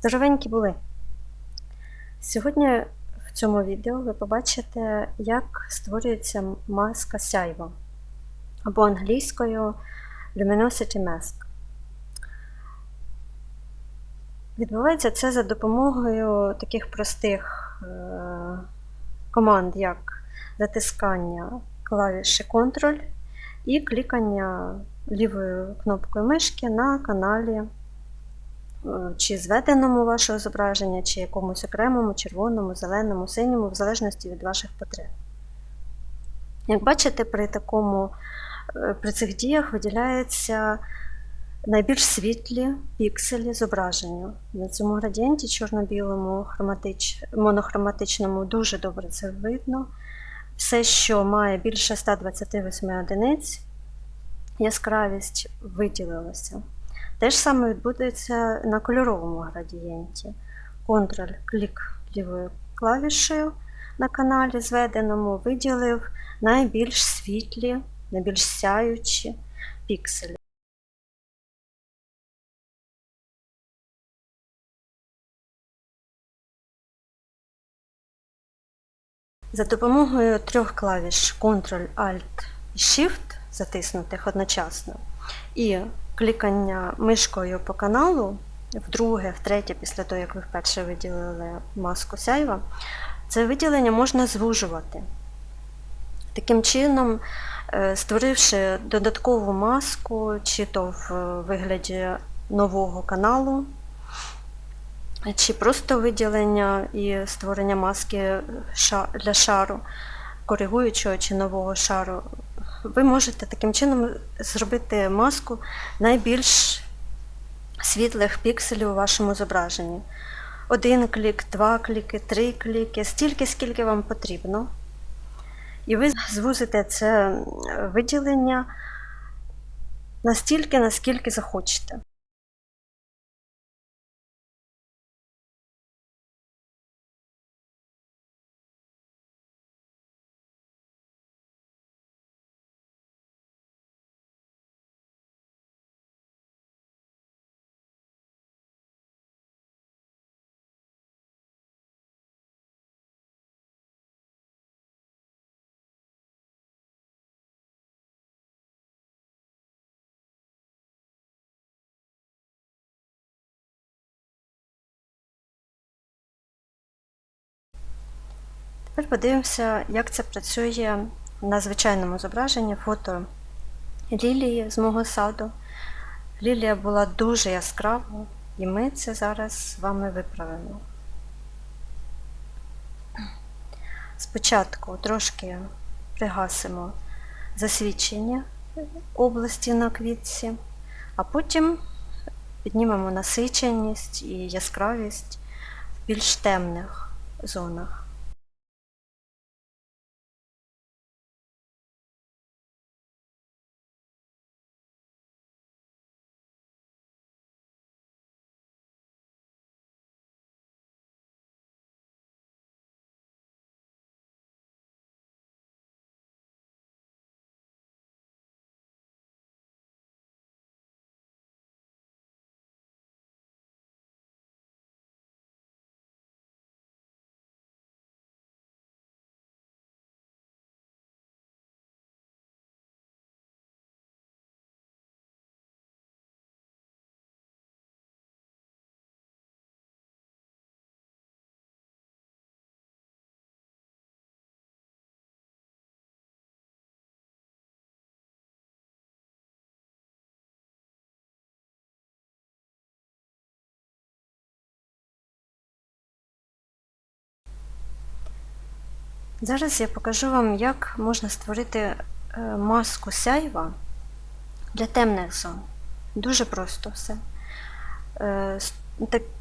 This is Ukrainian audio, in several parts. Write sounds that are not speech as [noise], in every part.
Здоровенькі були! Сьогодні в цьому відео ви побачите, як створюється маска сяйва або англійською Luminosity Mask. Відбувається це за допомогою таких простих е, команд, як затискання клавіші Ctrl і клікання лівою кнопкою мишки на каналі чи зведеному вашого зображення, чи якомусь окремому, червоному, зеленому, синьому, в залежності від ваших потреб. Як бачите, при, такому, е, при цих діях виділяються найбільш світлі пікселі зображення. На цьому градієнті чорно-білому хроматич... монохроматичному дуже добре це видно. Все, що має більше 128 одиниць, яскравість виділилася. Те ж саме відбудеться на кольоровому градієнті. Ctrl клік лівою клавішею на каналі зведеному виділив найбільш світлі, найбільш сяючі пікселі. За допомогою трьох клавіш Ctrl, Alt і Shift, затиснутих одночасно, і клікання мишкою по каналу, вдруге, втретє, після того, як ви вперше виділили маску сяйва, це виділення можна звужувати. Таким чином, е, створивши додаткову маску, чи то в вигляді нового каналу, чи просто виділення і створення маски для шару, коригуючого чи нового шару, ви можете таким чином зробити маску найбільш світлих пікселів у вашому зображенні. Один клік, два кліки, три кліки, стільки, скільки вам потрібно. І ви звузите це виділення настільки, наскільки захочете. Тепер подивимося, як це працює на звичайному зображенні фото лілії з мого саду. Лілія була дуже яскрава, і ми це зараз з вами виправимо. Спочатку трошки пригасимо засвідчення області на квітці, а потім піднімемо насиченість і яскравість в більш темних зонах. Зараз я покажу вам, як можна створити е, маску сяйва для темних зон. Дуже просто все. Е,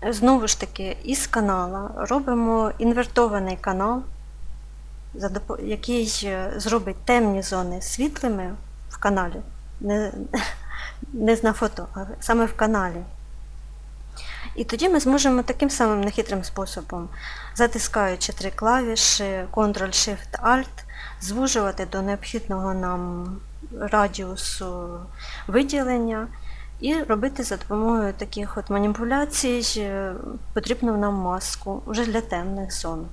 знову ж таки, із канала робимо інвертований канал, який е, зробить темні зони світлими в каналі, не, [laughs] не на фото, а саме в каналі. І тоді ми зможемо таким самим нехитрим способом, затискаючи три клавіші Ctrl-Shift-Alt, звужувати до необхідного нам радіусу виділення І робити за допомогою таких от маніпуляцій е, потрібну нам маску вже для темних зон.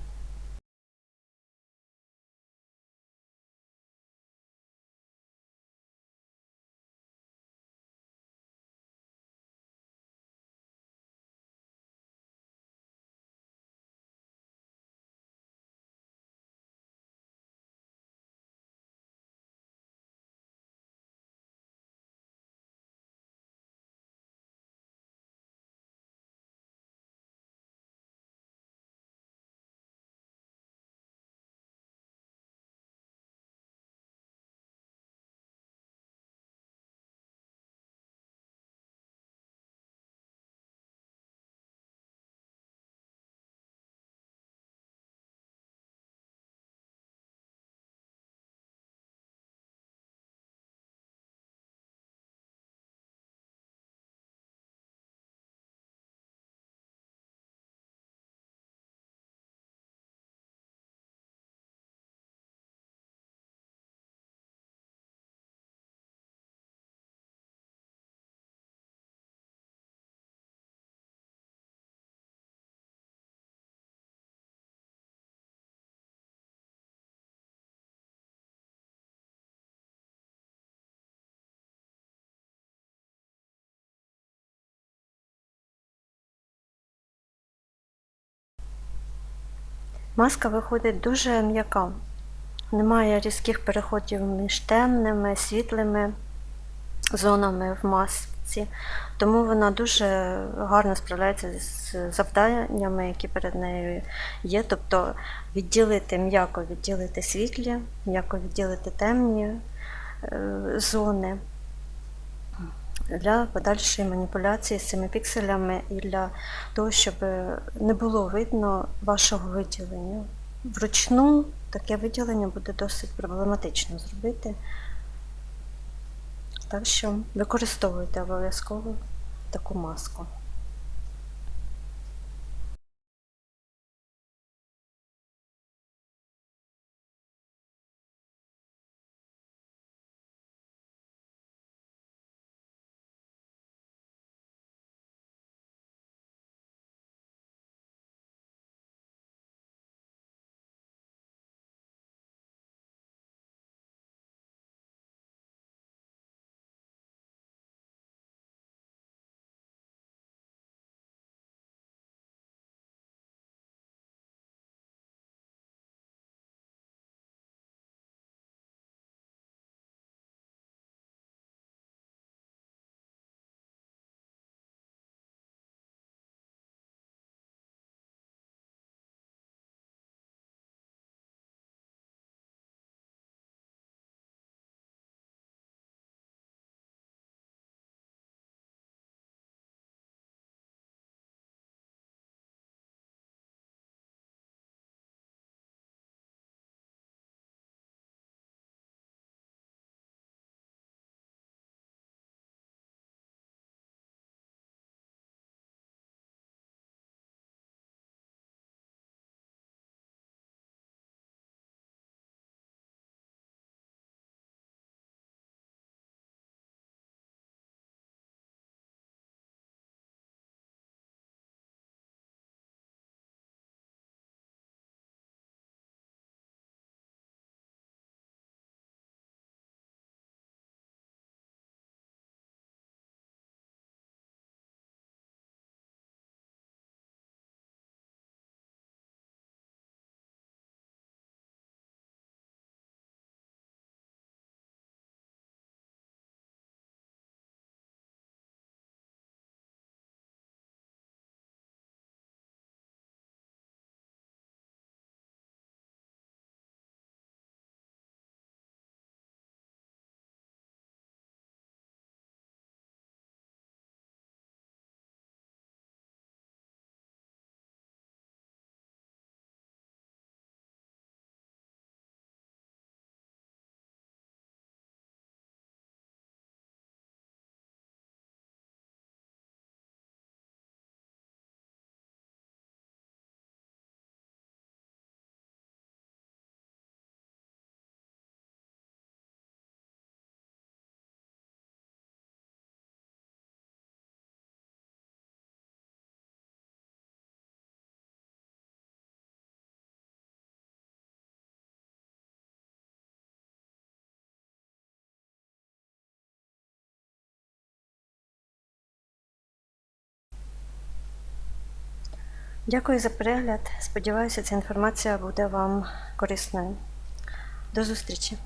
Маска виходить дуже м'яка. Немає різких переходів між темними, світлими зонами в масці, тому вона дуже гарно справляється з завданнями, які перед нею є. Тобто відділити м'яко відділити світлі, м'яко відділити темні е, зони для подальшої маніпуляції з цими пікселями і для того, щоб не було видно вашого виділення. Вручну таке виділення буде досить проблематично зробити. Так що використовуйте обов'язково таку маску. Дякую за перегляд. Сподіваюся, ця інформація буде вам корисною. До зустрічі!